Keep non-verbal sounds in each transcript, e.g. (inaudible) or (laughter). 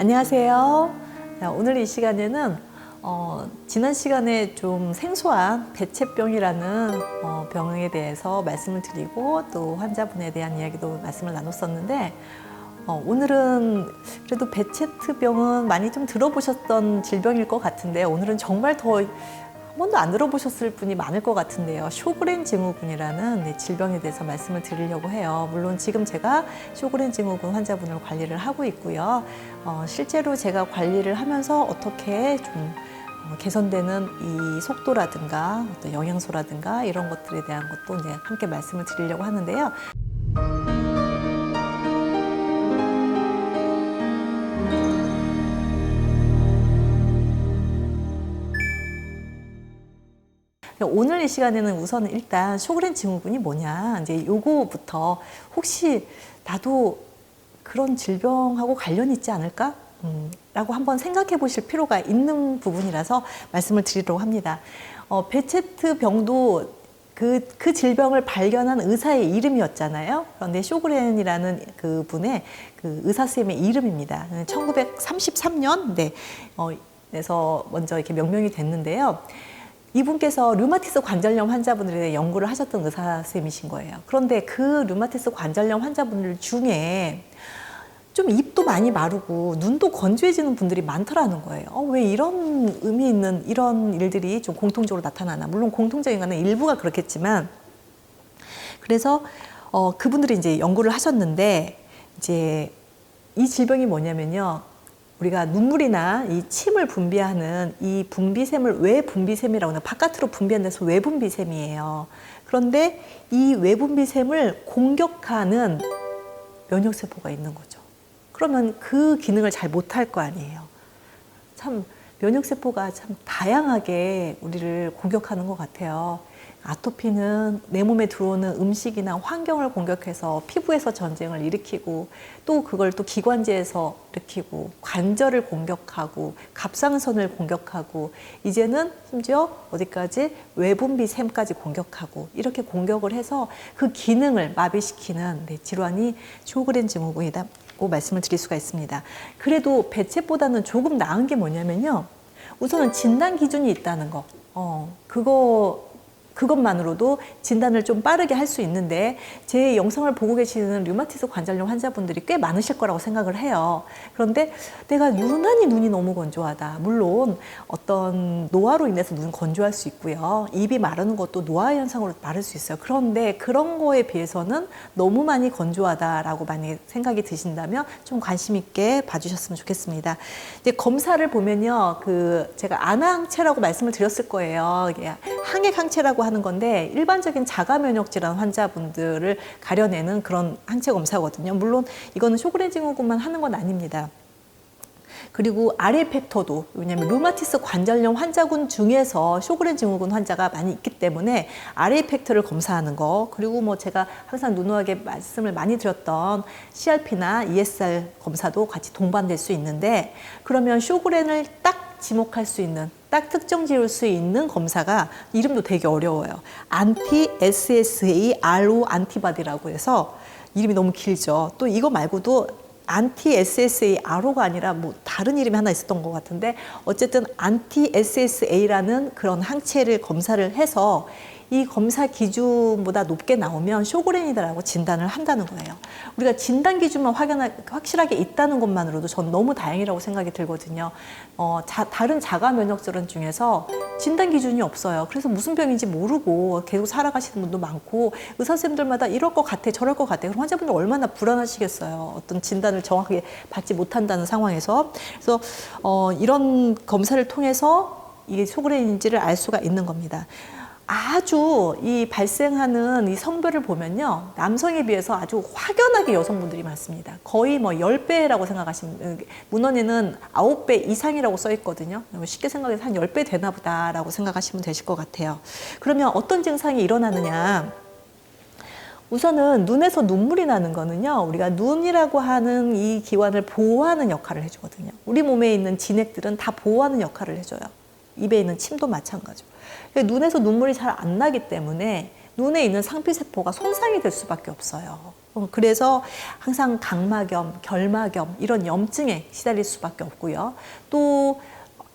안녕하세요. 자, 오늘 이 시간에는 어, 지난 시간에 좀 생소한 배체병이라는 어, 병에 대해서 말씀을 드리고 또 환자분에 대한 이야기도 말씀을 나눴었는데 어, 오늘은 그래도 배체트병은 많이 좀 들어보셨던 질병일 것 같은데 오늘은 정말 더 한 번도 안 들어보셨을 분이 많을 것 같은데요. 쇼그렌 증후군이라는 네, 질병에 대해서 말씀을 드리려고 해요. 물론 지금 제가 쇼그렌 증후군 환자분을 관리를 하고 있고요. 어, 실제로 제가 관리를 하면서 어떻게 좀 어, 개선되는 이 속도라든가 어떤 영양소라든가 이런 것들에 대한 것도 이제 함께 말씀을 드리려고 하는데요. 오늘 이 시간에는 우선 일단 쇼그렌 증후군이 뭐냐 이제 요거부터 혹시 나도 그런 질병하고 관련이 있지 않을까? 음, 라고 한번 생각해 보실 필요가 있는 부분이라서 말씀을 드리려고 합니다. 어, 베체트 병도 그, 그 질병을 발견한 의사의 이름이었잖아요. 그런데 쇼그렌이라는 그 분의 그 의사 선생님의 이름입니다. 1933년, 네, 어, 에서 먼저 이렇게 명명이 됐는데요. 이분께서 류마티스 관절염 환자분들에 대해 연구를 하셨던 의사 선생님이신 거예요. 그런데 그 류마티스 관절염 환자분들 중에 좀 입도 많이 마르고 눈도 건조해지는 분들이 많더라는 거예요. 어, 왜 이런 의미 있는 이런 일들이 좀 공통적으로 나타나나? 물론 공통적인 거는 일부가 그렇겠지만 그래서 어, 그분들이 이제 연구를 하셨는데 이제 이 질병이 뭐냐면요. 우리가 눈물이나 이 침을 분비하는 이 분비샘을 외분비샘이라고 하는 바깥으로 분비하는 데서 외분비샘이에요. 그런데 이 외분비샘을 공격하는 면역세포가 있는 거죠. 그러면 그 기능을 잘 못할 거 아니에요. 참 면역세포가 참 다양하게 우리를 공격하는 것 같아요. 아토피는 내 몸에 들어오는 음식이나 환경을 공격해서 피부에서 전쟁을 일으키고 또 그걸 또 기관지에서 일으키고 관절을 공격하고 갑상선을 공격하고 이제는 심지어 어디까지 외분비 샘까지 공격하고 이렇게 공격을 해서 그 기능을 마비시키는 네, 질환이 쇼그렌 증후군이다고 말씀을 드릴 수가 있습니다. 그래도 배체보다는 조금 나은 게 뭐냐면요. 우선은 진단 기준이 있다는 거. 어, 그거 그것만으로도 진단을 좀 빠르게 할 수 있는데 제 영상을 보고 계시는 류마티스 관절염 환자분들이 꽤 많으실 거라고 생각을 해요. 그런데 내가 유난히 눈이 너무 건조하다. 물론 어떤 노화로 인해서 눈 건조할 수 있고요. 입이 마르는 것도 노화 현상으로 마를 수 있어요. 그런데 그런 거에 비해서는 너무 많이 건조하다라고 만약 생각이 드신다면 좀 관심 있게 봐주셨으면 좋겠습니다. 이제 검사를 보면요, 그 제가 안항체라고 말씀을 드렸을 거예요. 이게 항액 항체라고 하는 건데 일반적인 자가 면역 질환 환자분들을 가려내는 그런 항체 검사거든요. 물론 이거는 쇼그렌 증후군만 하는 건 아닙니다. 그리고 RA 팩터도 왜냐하면 루마티스 관절염 환자군 중에서 쇼그렌 증후군 환자가 많이 있기 때문에 RA 팩터를 검사하는 거 그리고 뭐 제가 항상 누누하게 말씀을 많이 드렸던 CRP나 ESR 검사도 같이 동반될 수 있는데 그러면 쇼그렌을 딱 지목할 수 있는 딱 특정 지을 수 있는 검사가 이름도 되게 어려워요. 안티 SSA RO 안티바디라고 해서 이름이 너무 길죠. 또 이거 말고도 안티 SSA RO가 아니라 뭐 다른 이름이 하나 있었던 것 같은데 어쨌든 안티 SSA라는 그런 항체를 검사를 해서 이 검사 기준보다 높게 나오면 쇼그렌이다라고 진단을 한다는 거예요. 우리가 진단 기준만 확연하, 확실하게 있다는 것만으로도 전 너무 다행이라고 생각이 들거든요. 어, 자, 다른 자가 면역 질환 중에서 진단 기준이 없어요. 그래서 무슨 병인지 모르고 계속 살아가시는 분도 많고 의사 선생님들마다 이럴 것 같아, 저럴 것 같아. 그럼 환자분들 얼마나 불안하시겠어요. 어떤 진단을 정확하게 받지 못한다는 상황에서 그래서 어, 이런 검사를 통해서 이게 쇼그렌인지를 알 수가 있는 겁니다. 아주 이 발생하는 이 성별을 보면요. 남성에 비해서 아주 확연하게 여성분들이 많습니다. 거의 뭐 10배라고 생각하시면, 문헌에는 9배 이상이라고 써 있거든요. 쉽게 생각해서 한 10배 되나 보다라고 생각하시면 되실 것 같아요. 그러면 어떤 증상이 일어나느냐. 우선은 눈에서 눈물이 나는 거는요, 우리가 눈이라고 하는 이 기관을 보호하는 역할을 해주거든요. 우리 몸에 있는 진액들은 다 보호하는 역할을 해줘요. 입에 있는 침도 마찬가지고. 눈에서 눈물이 잘 안 나기 때문에 눈에 있는 상피세포가 손상이 될 수밖에 없어요. 어, 그래서 항상 각막염, 결막염 이런 염증에 시달릴 수밖에 없고요. 또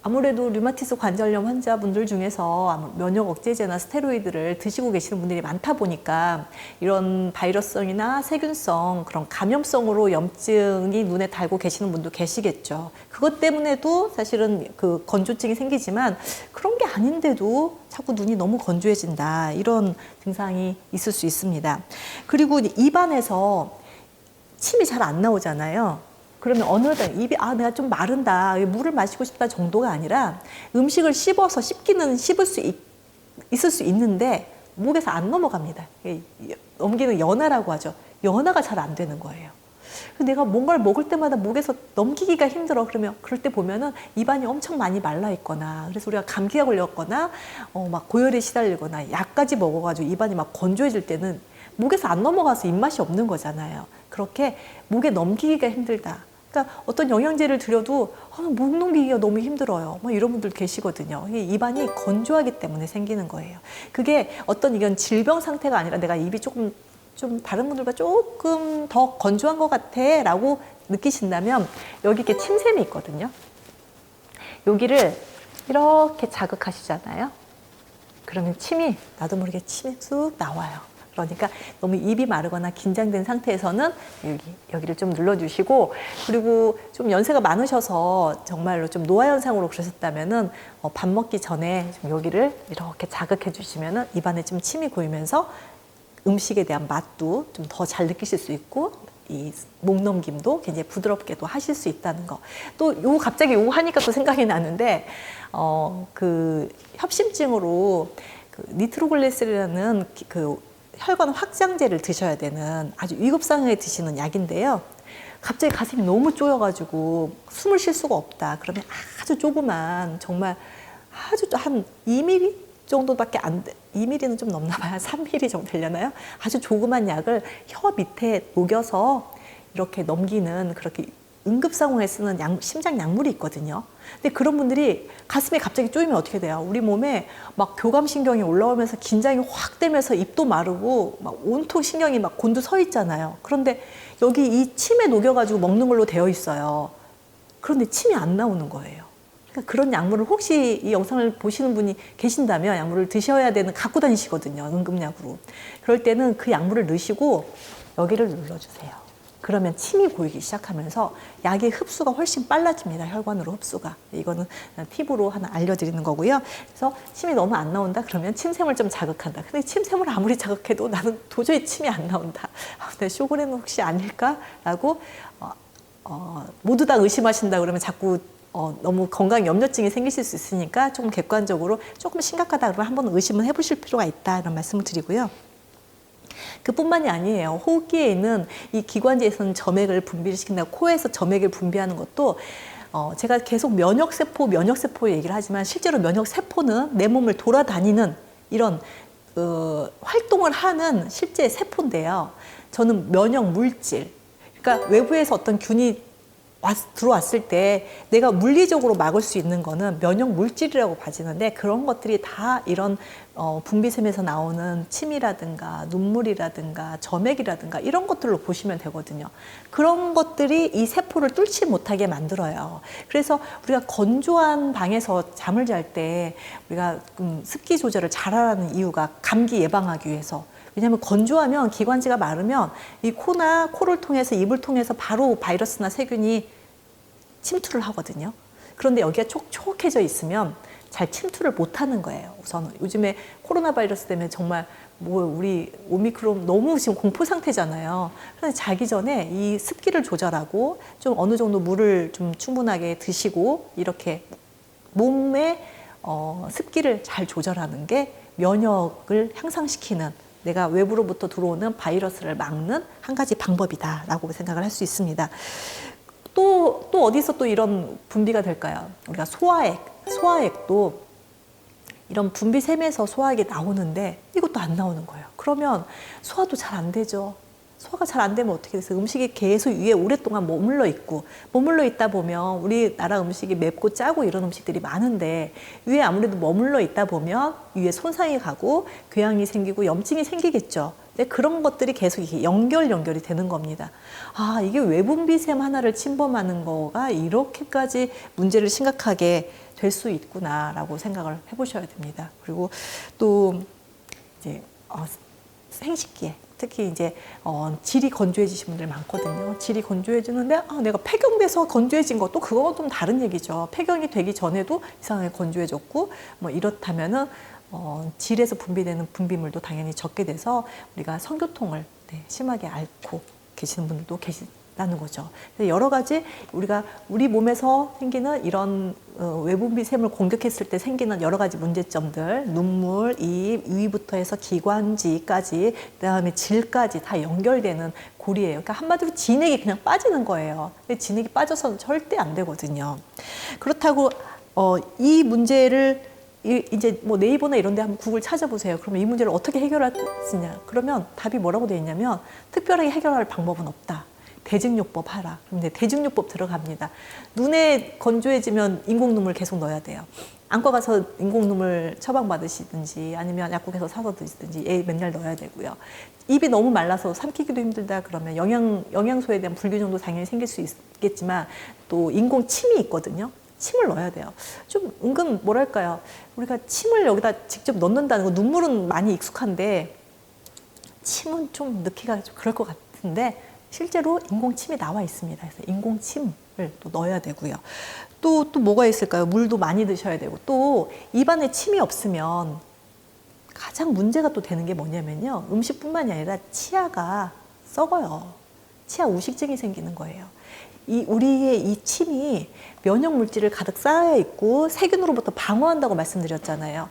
아무래도 류마티스 관절염 환자분들 중에서 면역 억제제나 스테로이드를 드시고 계시는 분들이 많다 보니까 이런 바이러스성이나 세균성 그런 감염성으로 염증이 눈에 달고 계시는 분도 계시겠죠. 그것 때문에도 사실은 그 건조증이 생기지만 그런 게 아닌데도 자꾸 눈이 너무 건조해진다 이런 증상이 있을 수 있습니다. 그리고 입안에서 침이 잘 안 나오잖아요. 그러면 어느 날 입이 아 내가 좀 마른다 물을 마시고 싶다 정도가 아니라 음식을 씹어서 씹기는 씹을 수 있, 있을 수 있는데 목에서 안 넘어갑니다. 넘기는 연화라고 하죠. 연화가 잘 안 되는 거예요. 내가 뭔가를 먹을 때마다 목에서 넘기기가 힘들어. 그러면 그럴 때 보면은 입안이 엄청 많이 말라 있거나 그래서 우리가 감기가 걸렸거나 어, 막 고열에 시달리거나 약까지 먹어가지고 입안이 막 건조해질 때는 목에서 안 넘어가서 입맛이 없는 거잖아요. 그렇게 목에 넘기기가 힘들다. 그러니까 어떤 영양제를 드려도 아, 목 넘기기가 너무 힘들어요. 뭐 이런 분들 계시거든요. 입안이 건조하기 때문에 생기는 거예요. 그게 어떤 이건 질병 상태가 아니라 내가 입이 조금 좀 다른 분들과 조금 더 건조한 것 같아 라고 느끼신다면 여기 이렇게 침샘이 있거든요. 여기를 이렇게 자극하시잖아요. 그러면 침이 나도 모르게 침이 쑥 나와요. 그러니까 너무 입이 마르거나 긴장된 상태에서는 여기 여기를 좀 눌러주시고 그리고 좀 연세가 많으셔서 정말로 좀 노화 현상으로 그러셨다면은 어, 밥 먹기 전에 좀 여기를 이렇게 자극해 주시면은 입안에 좀 침이 고이면서 음식에 대한 맛도 좀 더 잘 느끼실 수 있고 이목 넘김도 굉장히 부드럽게도 하실 수 있다는 거. 또 요 갑자기 요거 하니까 또 생각이 나는데 어 그 협심증으로 그 니트로글리세린이라는 기- 그 혈관 확장제를 드셔야 되는 아주 위급상황에 드시는 약인데요. 갑자기 가슴이 너무 쪼여가지고 숨을 쉴 수가 없다. 그러면 아주 조그만 정말 아주 한 2mm 정도밖에 안 돼. 2mm는 좀 넘나 봐요. (laughs) 3mm 정도 되려나요? 아주 조그만 약을 혀 밑에 녹여서 이렇게 넘기는 그렇게 응급 상황에 쓰는 약, 심장 약물이 있거든요. 근데 그런 분들이 가슴에 갑자기 쪼이면 어떻게 돼요? 우리 몸에 막 교감 신경이 올라오면서 긴장이 확 되면서 입도 마르고 막 온통 신경이 막 곤두 서 있잖아요. 그런데 여기 이 침에 녹여가지고 먹는 걸로 되어 있어요. 그런데 침이 안 나오는 거예요. 그러니까 그런 약물을 혹시 이 영상을 보시는 분이 계신다면 약물을 드셔야 되는 갖고 다니시거든요. 응급약으로. 그럴 때는 그 약물을 넣으시고 여기를 눌러주세요. 그러면 침이 고이기 시작하면서 약의 흡수가 훨씬 빨라집니다. 혈관으로 흡수가. 이거는 팁으로 하나 알려드리는 거고요. 그래서 침이 너무 안 나온다 그러면 침샘을 좀 자극한다. 근데 침샘을 아무리 자극해도 나는 도저히 침이 안 나온다. 아, 근데 쇼그레는 혹시 아닐까라고 어, 어, 모두 다 의심하신다 그러면 자꾸 어, 너무 건강 염려증이 생기실 수 있으니까 조금 객관적으로 조금 심각하다 그러면 한번 의심을 해보실 필요가 있다 이런 말씀을 드리고요. 그뿐만이 아니에요. 호흡기에 있는 이 기관지에서는 점액을 분비를 시킨다. 코에서 점액을 분비하는 것도 어, 제가 계속 면역세포, 면역세포 얘기를 하지만 실제로 면역세포는 내 몸을 돌아다니는 이런 어, 활동을 하는 실제 세포인데요. 저는 면역 물질, 그러니까 외부에서 어떤 균이 왔, 들어왔을 때 내가 물리적으로 막을 수 있는 거는 면역 물질이라고 봐지는데 그런 것들이 다 이런 어, 분비샘에서 나오는 침이라든가 눈물이라든가 점액이라든가 이런 것들로 보시면 되거든요. 그런 것들이 이 세포를 뚫지 못하게 만들어요. 그래서 우리가 건조한 방에서 잠을 잘 때 우리가 음, 습기 조절을 잘하라는 이유가 감기 예방하기 위해서 왜냐하면 건조하면 기관지가 마르면 이 코나 코를 통해서 입을 통해서 바로 바이러스나 세균이 침투를 하거든요. 그런데 여기가 촉촉해져 있으면 잘 침투를 못 하는 거예요. 우선 요즘에 코로나 바이러스 때문에 정말 뭐 우리 오미크론 너무 지금 공포 상태잖아요. 그래서 자기 전에 이 습기를 조절하고 좀 어느 정도 물을 좀 충분하게 드시고 이렇게 몸의 어, 습기를 잘 조절하는 게 면역을 향상시키는 내가 외부로부터 들어오는 바이러스를 막는 한 가지 방법이다라고 생각을 할 수 있습니다. 또, 또 어디서 또 이런 분비가 될까요? 우리가 소화액, 소화액도 이런 분비샘에서 소화액이 나오는데 이것도 안 나오는 거예요. 그러면 소화도 잘 안 되죠. 소화가 잘 안 되면 어떻게 돼서 음식이 계속 위에 오랫동안 머물러 있고 머물러 있다 보면 우리나라 음식이 맵고 짜고 이런 음식들이 많은데 위에 아무래도 머물러 있다 보면 위에 손상이 가고 궤양이 생기고 염증이 생기겠죠. 네, 그런 것들이 계속 이렇게 연결 연결이 되는 겁니다. 아 이게 외분비샘 하나를 침범하는 거가 이렇게까지 문제를 심각하게 될 수 있구나라고 생각을 해보셔야 됩니다. 그리고 또 이제 어, 생식기에 특히 이제 어, 질이 건조해지신 분들 많거든요. 질이 건조해지는데 아, 내가 폐경돼서 건조해진 것도 그거는 좀 다른 얘기죠. 폐경이 되기 전에도 이상하게 건조해졌고 뭐 이렇다면은 어, 질에서 분비되는 분비물도 당연히 적게 돼서 우리가 성교통을 네, 심하게 앓고 계시는 분들도 계시 다는 거죠. 여러 가지 우리가 우리 몸에서 생기는 이런 어, 외분비샘을 공격했을 때 생기는 여러 가지 문제점들, 눈물, 입, 위부터 해서 기관지까지, 그다음에 질까지 다 연결되는 고리예요. 그러니까 한마디로 진액이 그냥 빠지는 거예요. 근데 진액이 빠져서는 절대 안 되거든요. 그렇다고 어, 이 문제를 이- 이제 뭐 네이버나 이런 데 한번 구글 찾아보세요. 그러면 이 문제를 어떻게 해결할 수 있냐? 그러면 답이 뭐라고 돼 있냐면 특별하게 해결할 방법은 없다. 대증요법 하라. 이제 대증요법 들어갑니다. 눈에 건조해지면 인공 눈물 계속 넣어야 돼요. 안과 가서 인공 눈물 처방 받으시든지 아니면 약국에서 사서 드시든지 애 맨날 넣어야 되고요. 입이 너무 말라서 삼키기도 힘들다 그러면 영양 영양소에 대한 불균형도 당연히 생길 수 있겠지만 또 인공 침이 있거든요. 침을 넣어야 돼요. 좀 은근 뭐랄까요? 우리가 침을 여기다 직접 넣는다는 거 눈물은 많이 익숙한데 침은 좀 넣기가 좀 그럴 것 같은데 실제로 인공침이 나와 있습니다. 그래서 인공침을 또 넣어야 되고요. 또, 또 뭐가 있을까요? 물도 많이 드셔야 되고 또 입안에 침이 없으면 가장 문제가 또 되는 게 뭐냐면요. 음식뿐만이 아니라 치아가 썩어요. 치아 우식증이 생기는 거예요. 이 우리의 이 침이 면역 물질을 가득 쌓여 있고 세균으로부터 방어한다고 말씀드렸잖아요.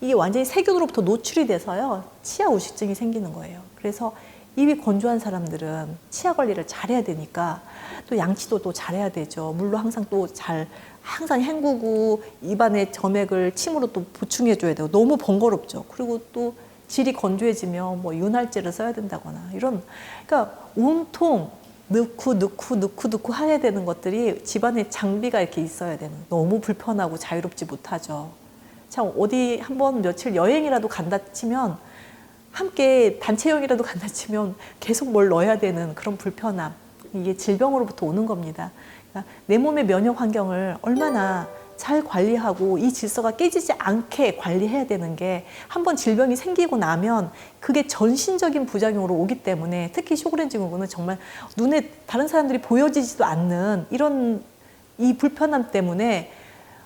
이게 완전히 세균으로부터 노출이 돼서요. 치아 우식증이 생기는 거예요. 그래서 입이 건조한 사람들은 치아 관리를 잘해야 되니까 또 양치도 또 잘해야 되죠. 물로 항상 또 잘 항상 헹구고 입안에 점액을 침으로 또 보충해 줘야 되고 너무 번거롭죠. 그리고 또 질이 건조해지면 뭐 윤활제를 써야 된다거나 이런 그러니까 온통 넣고 넣고 넣고 넣고 해야 되는 것들이 집안에 장비가 이렇게 있어야 되는 너무 불편하고 자유롭지 못하죠. 참 어디 한번 며칠 여행이라도 간다 치면 함께 단체여행이라도 간다 치면 계속 뭘 넣어야 되는 그런 불편함 이게 질병으로부터 오는 겁니다. 그러니까 내 몸의 면역 환경을 얼마나 잘 관리하고 이 질서가 깨지지 않게 관리해야 되는 게 한번 질병이 생기고 나면 그게 전신적인 부작용으로 오기 때문에 특히 쇼그렌 증후군은 정말 눈에 다른 사람들이 보여지지도 않는 이런 이 불편함 때문에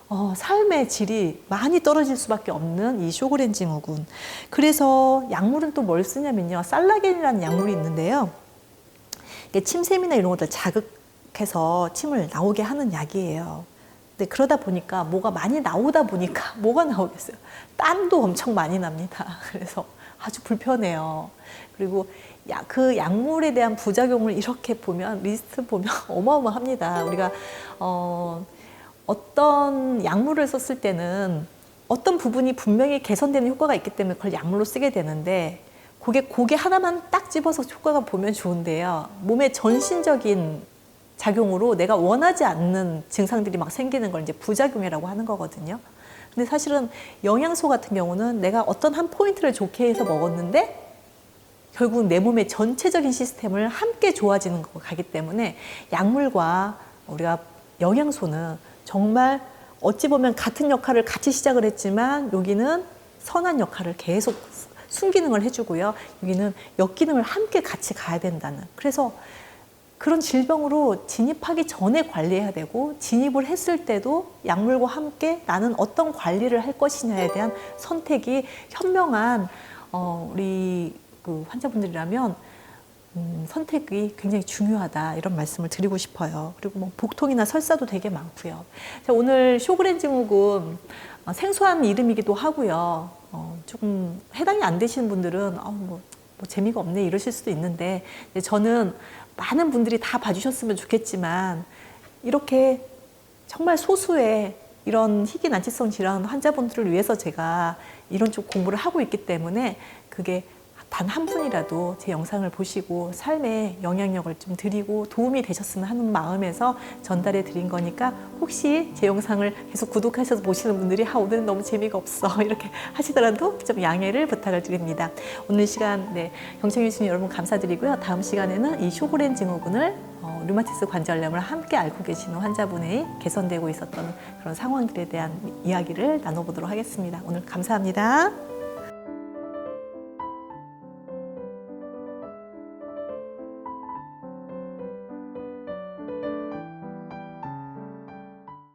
어, 삶의 질이 많이 떨어질 수밖에 없는 이 쇼그렌 증후군. 그래서 약물은 또 뭘 쓰냐면요. 살라겐이라는 약물이 있는데요. 이게 침샘이나 이런 것들 자극해서 침을 나오게 하는 약이에요. 근데 그러다 보니까 뭐가 많이 나오다 보니까 (laughs) 뭐가 나오겠어요. 땀도 엄청 많이 납니다. (laughs) 그래서 아주 불편해요. 그리고 야, 그 약물에 대한 부작용을 이렇게 보면 리스트 보면 (laughs) 어마어마합니다. 우리가 어, 어떤 약물을 썼을 때는 어떤 부분이 분명히 개선되는 효과가 있기 때문에 그걸 약물로 쓰게 되는데 그게 고개 하나만 딱 집어서 효과가 보면 좋은데요. 몸의 전신적인 작용으로 내가 원하지 않는 증상들이 막 생기는 걸 이제 부작용이라고 하는 거거든요. 근데 사실은 영양소 같은 경우는 내가 어떤 한 포인트를 좋게 해서 먹었는데 결국 내 몸의 전체적인 시스템을 함께 좋아지는 거 가기 때문에 약물과 우리가 영양소는 정말 어찌 보면 같은 역할을 같이 시작을 했지만 여기는 선한 역할을 계속 순기능을 해주고요. 여기는 역기능을 함께 같이 가야 된다는. 그래서 그런 질병으로 진입하기 전에 관리해야 되고 진입을 했을 때도 약물과 함께 나는 어떤 관리를 할 것이냐에 대한 선택이 현명한 어, 우리 그 환자분들이라면 음, 선택이 굉장히 중요하다 이런 말씀을 드리고 싶어요. 그리고 뭐 복통이나 설사도 되게 많고요. 자, 오늘 쇼그렌 증후군 어, 생소한 이름이기도 하고요. 어, 조금 해당이 안 되시는 분들은 어, 뭐, 뭐 재미가 없네 이러실 수도 있는데 저는 많은 분들이 다 봐주셨으면 좋겠지만 이렇게 정말 소수의 이런 희귀 난치성 질환 환자분들을 위해서 제가 이런 쪽 공부를 하고 있기 때문에 그게 단 한 분이라도 제 영상을 보시고 삶에 영향력을 좀 드리고 도움이 되셨으면 하는 마음에서 전달해 드린 거니까 혹시 제 영상을 계속 구독하셔서 보시는 분들이 아 오늘은 너무 재미가 없어 (laughs) 이렇게 하시더라도 좀 양해를 부탁을 드립니다. 오늘 시간 네 경청해 주신 여러분 감사드리고요. 다음 시간에는 이 쇼그렌 증후군을 어, 류마티스 관절염을 함께 앓고 계시는 환자분의 개선되고 있었던 그런 상황들에 대한 이야기를 나눠보도록 하겠습니다. 오늘 감사합니다.